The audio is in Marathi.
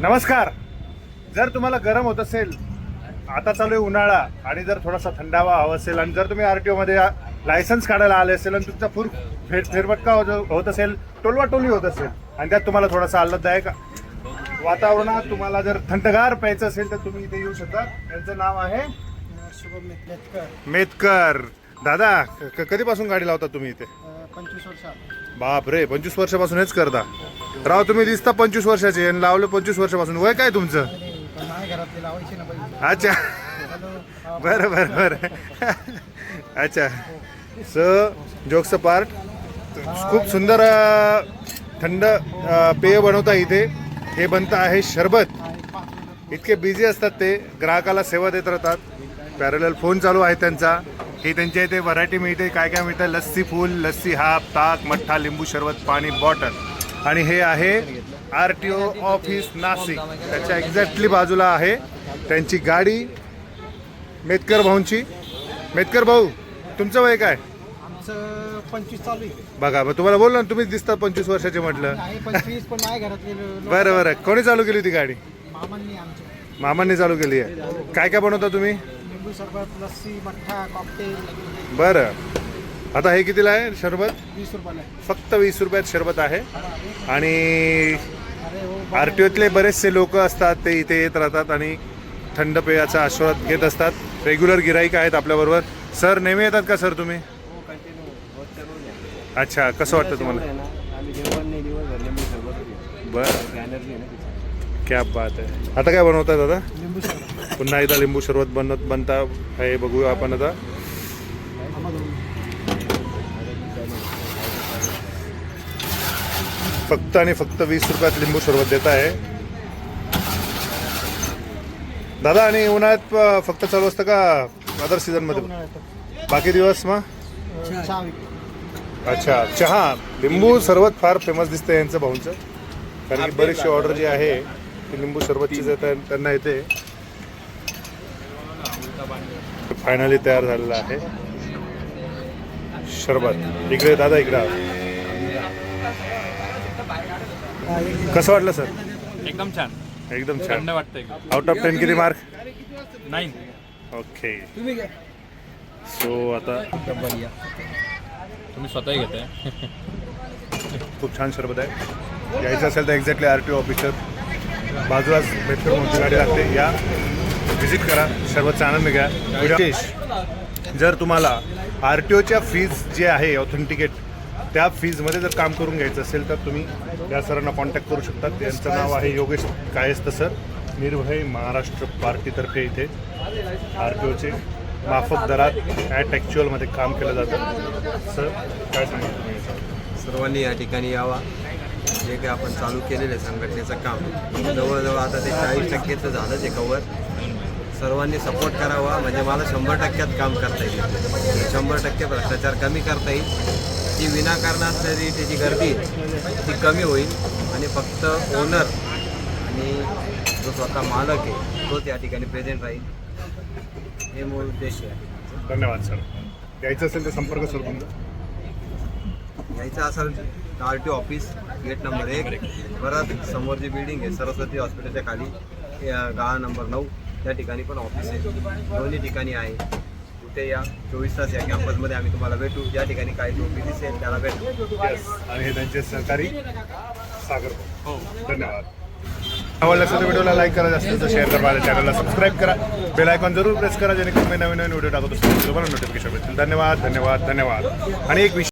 नमस्कार. जर तुम्हाला गरम होत असेल आता चालू आहे उन्हाळा आणि जर थोडासा थंडावा हवा असेल आणि जर तुम्ही आर टी ओमध्ये लायसन्स काढायला आले असेल आणि तुमचा फूर फेर फेरफटका होत होत असेल टोलवा टोली होत असेल आणि त्यात तुम्हाला थोडासा आल्हाददायक वातावरणात तुम्हाला जर थंडगार प्यायचं असेल तर तुम्ही इथे येऊ शकता. त्यांचं नाव आहे शुभम मेतकर मेतकर. दादा क- कधीपासून गाडी लावता तुम्ही इथे? पंचवीस वर्षात बाप रे पंचवीस वर्षापासून हेच करता. राव तुम्ही दिसता पंचवीस वर्षाचे आणि लावलं पंचवीस वर्षापासून. वय काय तुमचं? अच्छा. बरं बरं बरं. अच्छा. स जोक्स पार्ट खूप सुंदर थंड पेय बनवता इथे. हे बनतं आहे शरबत. इतके बिझी असतात ते. ग्राहकाला सेवा देत राहतात. पॅरल फोन चालू आहे त्यांचा. ही त्यांच्या इथे व्हरायटी मिळते. काय काय मिळतं? लस्सी फूल लस्सी हाफ ताक मठ्ठा लिंबू सरबत पाणी बॉटल. आणि हे आहे R T O office Nashik. त्याच्या एक्झॅक्टली बाजूला आहे त्यांची गाडी मेतकर भाऊंची. मेतकर भाऊ तुमचं वय काय? आमचं पंचवीस चालू आहे. बघा मग तुम्हाला बोललो ना तुम्हीच दिसता पंचवीस वर्षाचे म्हटलं. आहे पंचवीस पण माझ्या घरातले लोक- बरं बरं. कोणी चालू केली होती गाडी? मामांनी चालू केली आहे. काय काय बनवता तुम्ही? लिंबू सरबत लस्सी मठ्ठा कॉकटेल बरं. आता हे कितीला आहे शरबत? वीस रुपयाला आहे. फक्त वीस रुपयात शरबत आहे. आणि अरे हो आर टी ओतले बरेचसे लोक असतात ते इथे येत राहतात आणि थंड पेयाचा आस्वाद घेत असतात. रेग्युलर गिराईक आहेत आपल्याबरोबर. सर नेहमी येतात का सर तुम्ही? अच्छा कसं वाटतं तुम्हाला? आम्ही जेवण नाही दिवसभर लिंबू सरबत होती. बरं. ना क्या बात आहे आता काय बनवतात दादा? लिंबू सरबत पुन्हा एकदा लिंबू सरबत बनत बनता हे बघूया आपण आता. फक्त आणि फक्त वीस रुपयात लिंबू सरबत देत आहे. दादा आणि उन्हाळ्यात फक्त चालू असतं का अदर सीझनमध्ये? उन्हाळ्यात. बाकी दिवस मग. अच्छा चहा. लिंबू सरबत फार फेमस दिसतं यांचं भाऊंचं. कारण की बरीचशी ऑर्डर जी आहे ती लिंबू सरबतचीच येते त्यांना येते फायनली तयार झालेलं आहे. शरबत. इकडे दादा इकडे आ. कसं वाटलं सर? एकदम छान. एकदम छान. थंड वाटतं एकदम आउट ऑफ टेन किती मार्क नाईन ओके तुम्ही घ्या. सो आता तुम्ही स्वतःही घेताय. खूप छान शरबत आहे. यायचं असेल तर exactly R T O officer बाजूलाच बेटकर मोठी गाडी लागते. या व्हिजिट करा. शरबतचा आनंद घ्या. विशेष जर तुम्हाला आर टी ओच्या फीज जे आहे ऑथेंटिकेट त्या फीजमध्ये जर काम करून घ्यायचं असेल तर तुम्ही या सरांना कॉन्टॅक्ट करू शकता त्यांचं नाव आहे योगेश कायस्थ सर. निर्भय महाराष्ट्र पार्टीतर्फे इथे आर टी ओचे माफक दरात ॲट ॲक्च्युअलमध्ये काम केलं जातं. सर काय तुम्ही याच्यावर? सर्वांनी या ठिकाणी यावा. जे काही आपण चालू केलेलं आहे संघटनेचं काम म्हणजे जवळजवळ आता ते चाळीस टक्केचं झालंच आहे कवर सर्वांनी सपोर्ट करावा म्हणजे मला शंभर टक्क्यात काम करता येईल. शंभर टक्के भ्रष्टाचार कमी करता येईल. ती विनाकारण असणारी त्याची गर्दी ती कमी होईल. आणि फक्त ओनर आणि जो स्वतः मालक आहे तो त्या ठिकाणी प्रेझेंट राहील. हे मूळ उद्देश आहे. धन्यवाद सर द्यायचं असेल तर संपर्क सर तुमचा यायचं असेल R T office gate number एक. परत समोर जी बिल्डिंग आहे सरस्वती हॉस्पिटलच्या खाली. या गाळा नंबर नऊ. त्या ठिकाणी पण ऑफिस आहे. दोन्ही ठिकाणी आहे. कुठे या? चोवीस तास या कॅम्पसमध्ये आम्ही तुम्हाला भेटू. ज्या ठिकाणी काही टोपी दिसेल त्याला भेटू. आणि हे त्यांचे सहकारी सागर भाऊ. धन्यवाद. आवडलं असेल तर व्हिडिओला लाईक करा. जास्त शेअर करा. माझ्या चॅनलला सबस्क्राईब करा. बेल आयकॉन जरूर प्रेस करा जेणेकरून मी नवीन नवीन व्हिडिओ टाकत. असतो तुम्हाला नोटिफिकेशन भेटतील धन्यवाद धन्यवाद धन्यवाद. आणि एक विषय